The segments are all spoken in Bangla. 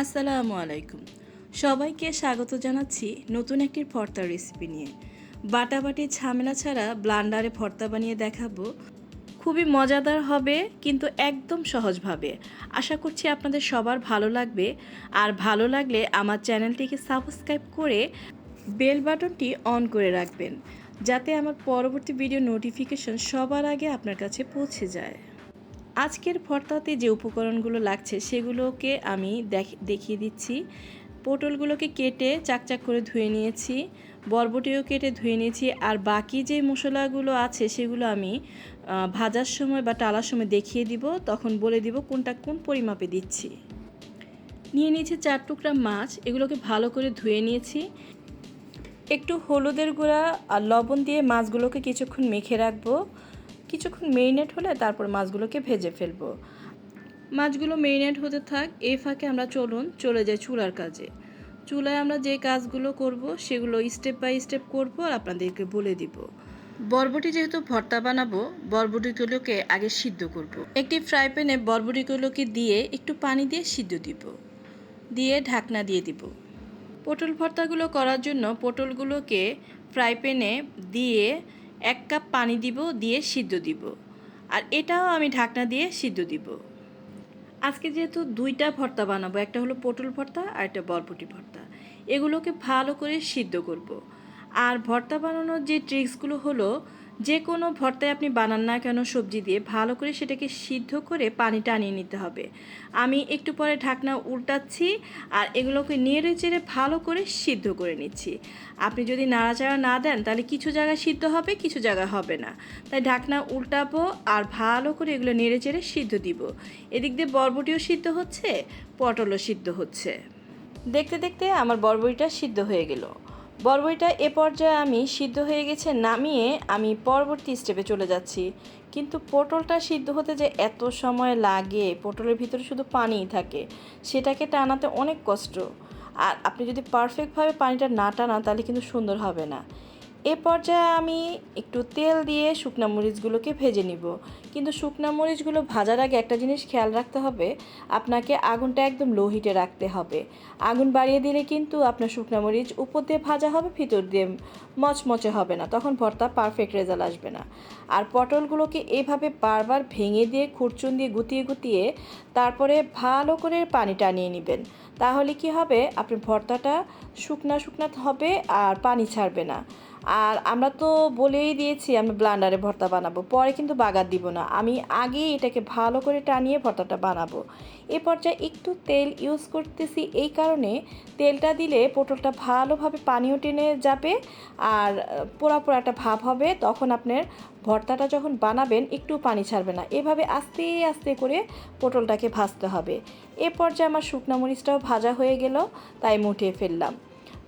আসসালামু আলাইকুম। সবাইকে স্বাগত জানাচ্ছি নতুন একটি ভর্তার রেসিপি নিয়ে। বাটাবাটি ঝামেলা ছাড়া ব্লান্ডারে ভর্তা বানিয়ে দেখাবো। খুবই মজাদার হবে, কিন্তু একদম সহজভাবে। আশা করছি আপনাদের সবার ভালো লাগবে। আর ভালো লাগলে আমার চ্যানেলটিকে সাবস্ক্রাইব করে বেল বাটনটি অন করে রাখবেন, যাতে আমার পরবর্তী ভিডিও নোটিফিকেশন সবার আগে আপনার কাছে পৌঁছে যায়। আজকের ভর্তাতে যে উপকরণগুলো লাগছে সেগুলোকে আমি দেখ- দেখিয়ে দিচ্ছি। পটলগুলোকে কেটে চাকচাক করে ধুয়ে নিয়েছি, বরবটিও কেটে ধুয়ে নিয়েছি, আর বাকি যে মশলাগুলো আছে সেগুলো আমি ভাজার সময় বা টালার সময় দেখিয়ে দিব, তখন বলে দিব কোনটা কোন পরিমাপে দিচ্ছি। নিয়ে নিয়েছি চার টুকরা মাছ, এগুলোকে ভালো করে ধুয়ে নিয়েছি। একটু হলুদের গুঁড়া আর লবণ দিয়ে মাছগুলোকে কিছুক্ষণ মেখে রাখব। কিছুক্ষণ মেরিনেট হলে তারপর মাছগুলোকে ভেজে ফেলব। মাছগুলো মেরিনেট হতে থাক, এই ফাঁকে আমরা চলুন চলে যাই চুলার কাজে। চুলায় আমরা যে কাজগুলো করব সেগুলো স্টেপ বাই স্টেপ করব আর আপনাদেরকে বলে দিব। বরবটি যেহেতু ভর্তা বানাবো, বরবটিগুলোকে আগে সিদ্ধ করব। একটি ফ্রাই প্যানে বরবটিগুলোকে দিয়ে একটু পানি দিয়ে সিদ্ধ দিব। দিয়ে ঢাকনা দিয়ে দিব। পটল ভর্তাগুলো করার জন্য পটলগুলোকে ফ্রাই প্যানে দিয়ে এক কাপ পানি দিব, দিয়ে সিদ্ধ দিব। আর এটাও আমি ঢাকনা দিয়ে সিদ্ধ দিব। আজকে যেহেতু দুইটা ভর্তা বানাবো, একটা হলো পটল ভর্তা আর একটা বরবটি ভর্তা। এগুলোকে ভালো করে সিদ্ধ করব। আর ভর্তা বানানোর যে ট্রিক্সগুলো হলো যে কোনো ভর্তায় আপনি বানান না কেন সবজি দিয়ে ভালো করে সেটাকে সিদ্ধ করে পানি টানিয়ে নিতে হবে। আমি একটু পরে ঢাকনা উল্টাচ্ছি আর এগুলোকে নেড়ে চেড়ে ভালো করে সিদ্ধ করে নিচ্ছি। আপনি যদি নাড়াচাড়া না দেন তাহলে কিছু জায়গায় সিদ্ধ হবে, কিছু জায়গা হবে না। তাই ঢাকনা উল্টাবো আর ভালো করে এগুলো নেড়ে চেড়ে সিদ্ধ দিব। এদিক দিয়ে বরবটিও সিদ্ধ হচ্ছে, পটলও সিদ্ধ হচ্ছে। দেখতে দেখতে আমার বরবটিটা সিদ্ধ হয়ে গেল। বরবটিটা এ পর্যায়ে আমি সিদ্ধ হয়ে গেছে নামিয়ে আমি পরবর্তী স্টেপে চলে যাচ্ছি। কিন্তু পটলটা সিদ্ধ হতে যে এত সময় লাগে, পটলের ভিতরে শুধু পানিই থাকে, সেটাকে টানাতে অনেক কষ্ট। আর আপনি যদি পারফেক্টভাবে পানিটা না টানান, তাহলে কিন্তু সুন্দর হবে না। এ পর্যায়ে আমি একটু তেল দিয়ে শুকনা মরিচগুলোকে ভেজে নিব। কিন্তু শুকনা মরিচগুলো ভাজার আগে একটা জিনিস খেয়াল রাখতে হবে, আপনাকে আগুনটা একদম লো হিটে রাখতে হবে। আগুন বাড়িয়ে দিলে কিন্তু আপনার শুকনা মরিচ উপর দিয়ে ভাজা হবে, ভিতর দিয়ে মচমচে হবে না, তখন ভর্তা পারফেক্ট রেজাল্ট আসবে না। আর পটলগুলোকে এভাবে বারবার ভেঙে দিয়ে, খুরচুন দিয়ে গুতিয়ে গুতিয়ে তারপরে ভালো করে পানি টানিয়ে নেবেন। তাহলে কি হবে? আপনার ভর্তাটা শুকনা শুকনা হবে আর পানি ছাড়বে না। আর আমরা তো বলেই দিয়েছি আমি ব্লান্ডারে ভর্তা বানাবো, পরে কিন্তু বাগার দিব না। আমি আগেই এটাকে ভালো করে টানিয়ে ভর্তাটা বানাবো। এ পর্যায়ে একটু তেল ইউজ করতেছি, এই কারণে তেলটা দিলে পটলটা ভালোভাবে পানিও টেনে যাবে আর পোড়া পোড়া একটা ভাব হবে। তখন আপনার ভর্তাটা যখন বানাবেন, একটু পানি ছাড়বে না। এভাবে আস্তে আস্তে করে পটলটাকে ভাজতে হবে। এ পর্যায়ে আমার শুকনো মরিচটাও ভাজা হয়ে গেল, তাই মুঠিয়ে ফেললাম।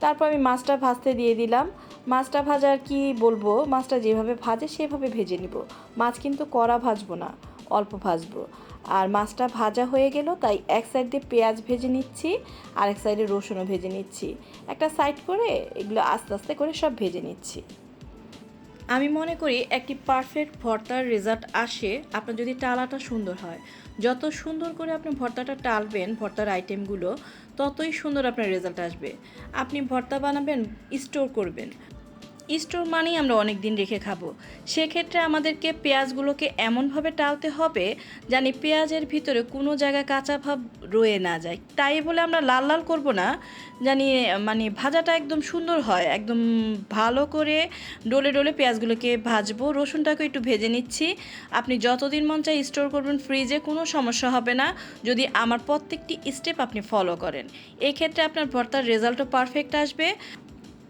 তারপর আমি মাছটা ভাজতে দিয়ে দিলাম। মাছটা ভাজার কি বলব? মাছটা যেভাবে ভাজে সেভাবে ভেজে নিব। মাছ কিন্তু কড়া ভাজবো না, অল্প ভাজবো। আর মাছটা ভাজা হয়ে গেল, তাই এক সাইড পেঁয়াজ ভেজে নিচ্ছি, আর এক সাইডে রসুনও ভেজে নিচ্ছি। একটা সাইড করে এগুলো আস্তে আস্তে করে সব ভেজে নিচ্ছি। আমি মনে করি একটি পারফেক্ট ভর্তার রেজাল্ট আসে, আপনার যদি টালাটা সুন্দর হয়। যত সুন্দর করে আপনি ভর্তাটা টালবেন, ভর্তার আইটেমগুলো ততই সুন্দর আপনার রেজাল্ট আসবে। আপনি ভর্তা বানাবেন স্টোর করবেন। স্টোর মানেই আমরা অনেক দিন রেখে খাব। সেক্ষেত্রে আমাদেরকে পেঁয়াজগুলোকে এমনভাবে টালতে হবে জানি পেঁয়াজের ভিতরে কোনো জায়গায় কাঁচা ভাব রয়ে না যায়। তাই বলে আমরা লাল লাল করব না। জানি মানে ভাজাটা একদম সুন্দর হয়। একদম ভালো করে ডলে ডলে পেঁয়াজগুলোকে ভাজবো। রসুনটাকে একটু ভেজে নিচ্ছি। আপনি যতদিন মন চাই স্টোর করবেন, ফ্রিজে কোনো সমস্যা হবে না। যদি আমার প্রত্যেকটি স্টেপ আপনি ফলো করেন। এক্ষেত্রে আপনার ভর্তার রেজাল্টও পারফেক্ট আসবে।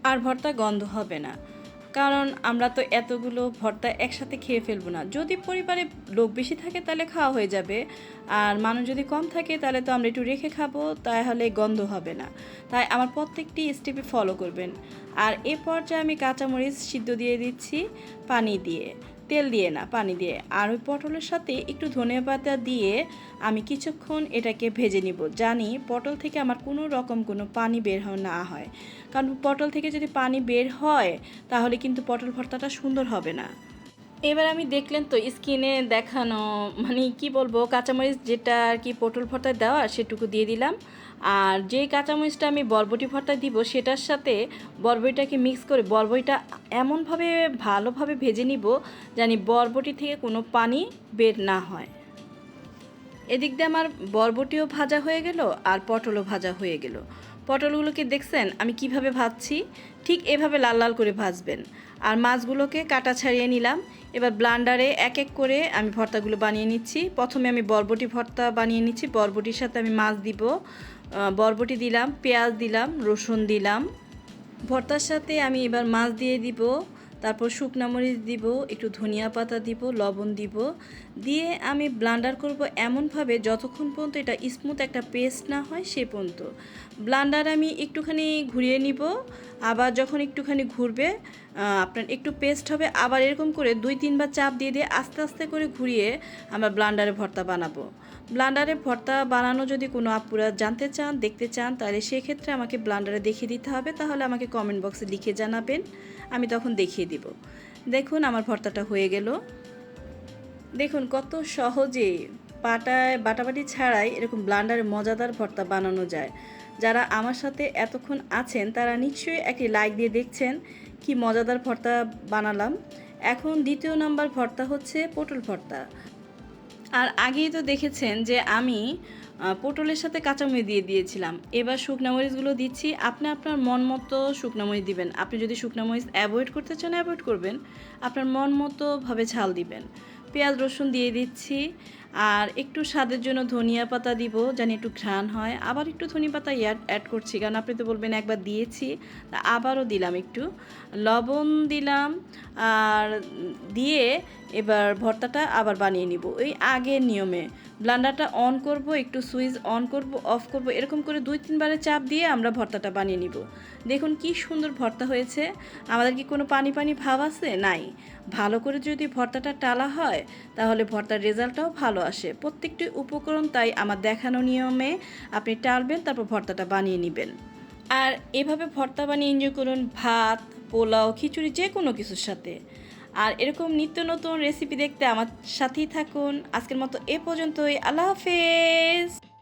আর ভর্তা গন্ধ হবে না। কারণ আমরা তো এতগুলো ভর্তা একসাথে খেয়ে ফেলব না। যদি পরিবারে লোক বেশি থাকে তাহলে খাওয়া হয়ে যাবে। আর মানুষ যদি কম থাকে তাহলে তো আমরা একটু রেখে খাব, তাহলে গন্ধ হবে না। তাই আমার প্রত্যেকটি স্টেপে ফলো করবেন। আর এ পর্যায়ে আমি কাঁচামরিচ সিদ্ধ দিয়ে দিচ্ছি পানি দিয়ে। তেল দিয়ে না, পানি দিয়ে। আর ওই পটলের সাথে একটু ধনে পাতা দিয়ে আমি কিছুক্ষণ এটাকে ভেজে নিব। জানি পটল থেকে আমার কোনো রকম কোনো পানি বের না হয়। কারণ পটল থেকে যদি পানি বের হয়, তাহলে কিন্তু পটল ভর্তাটা সুন্দর হবে না। এবার আমি দেখলেন তো, স্কিনে দেখানো মানে কি বলব, কাঁচামরিচ যেটা আর কি পটল ভর্তায় দেওয়া, সেটুকু দিয়ে দিলাম। আর যে কাঁচামরিচটা আমি বরবটি ভর্তায় দিব, সেটার সাথে বরবটিটাকে মিক্স করে বরবটিটা এমনভাবে ভালোভাবে ভেজে নিব জানি বরবটি থেকে কোনো পানি বের না হয়। এদিক দিয়ে আমার বরবটিও ভাজা হয়ে গেল, আর পটলও ভাজা হয়ে গেল। পটলগুলোকে দেখছেন? আমি কীভাবে ভাজছি? ঠিক এভাবে লাল লাল করে ভাজবেন। আর মাছগুলোকে কাটা ছাড়িয়ে নিলাম। এবার ব্লান্ডারে এক এক করে আমি ভর্তাগুলো বানিয়ে নিচ্ছি। প্রথমে আমি বরবটি ভর্তা বানিয়ে নিচ্ছি। বরবটির সাথে আমি মাছ দিব। বরবটি দিলাম, পেঁয়াজ দিলাম, রসুন দিলাম। ভর্তার সাথে আমি এবার মাছ দিয়ে দিব। তারপর শুকনা মরিচ দিব, একটু ধনিয়া পাতা দিব, লবণ দিব। দিয়ে আমি ব্লান্ডার করব এমনভাবে যতক্ষণ পর্যন্ত এটা স্মুথ একটা পেস্ট না হয় সে পর্যন্ত। ব্লান্ডার আমি একটুখানি ঘুরিয়ে নিব, আবার যখন একটুখানি ঘুরবে আপনার একটু পেস্ট হবে, আবার এরকম করে দুই, তিনবার চাপ দিয়ে দিয়ে আস্তে আস্তে করে ঘুরিয়ে আমরা ব্লান্ডারে ভর্তা বানাবো। ব্লান্ডারে ভর্তা বানানো যদি কোনো আপুরা জানতে চান, দেখতে চান, তাহলে সেক্ষেত্রে আমাকে ব্লান্ডারে দেখিয়ে দিতে হবে, তাহলে আমাকে কমেন্ট বক্সে লিখে জানাবেন, আমি তখন দেখিয়ে দিব। দেখুন আমার ভর্তাটা হয়ে গেল। দেখুন কত সহজে পাটায় বাটাবাটি ছাড়াই এরকম ব্লান্ডারে মজাদার ভর্তা বানানো যায়। যারা আমার সাথে এতক্ষণ আছেন, তারা নিশ্চয়ই একটি লাইক দিয়ে দেখছেন কি মজাদার ভর্তা বানালাম। এখন দ্বিতীয় নাম্বার ভর্তা হচ্ছে পটল ভর্তা। আর আগেই তো দেখেছেন যে আমি পটলের সাথে কাঁচামরিচ দিয়ে দিয়েছিলাম। এবার শুকনা মরিচগুলো দিচ্ছি। আপনি আপনার মন মতো শুকনা মরিচ দিবেন। আপনি যদি শুকনা মরিচ অ্যাভয়েড করতে চান অ্যাভয়েড করবেন। আপনার মন মতোভাবে ঝাল দিবেন। পেঁয়াজ রসুন দিয়ে দিচ্ছি। আর একটু স্বাদের জন্য ধনিয়া পাতা দিব, যেন একটু ঘ্রাণ হয়। আবার একটু ধনিয়া পাতা অ্যাড অ্যাড করছি, কারণ আপনি তো বলবেন একবার দিয়েছি আবারও দিলাম একটু। লবণ দিলাম, আর দিয়ে এবার ভর্তাটা আবার বানিয়ে নিব। ওই আগের নিয়মে। ব্লান্ডারটা অন করব, একটু সুইচ অন করব, অফ করব, এরকম করে দুই তিনবারে চাপ দিয়ে আমরা ভর্তাটা বানিয়ে নিব। দেখুন কি সুন্দর ভর্তা হয়েছে। আমাদের কি কোনো পানি পানি ভাব আছে? নাই। ভালো করে যদি ভর্তাটা টালা হয়, তাহলে ভর্তার রেজাল্টটাও ভালো আসে। প্রত্যেকটি উপকরণ তাই আমার দেখানো নিয়মে আপনি টালবেন, তারপর ভর্তাটা বানিয়ে নেবেন। আর এভাবে ভর্তা বানিয়ে এনজয় করুন ভাত, পোলাও, খিচুড়ি যে কোনো কিছুর সাথে। আর এরকম নিত্য নতুন রেসিপি দেখতে আমার সাথেই থাকুন। আজকের মতো এ পর্যন্তই। আল্লাহ হাফেজ।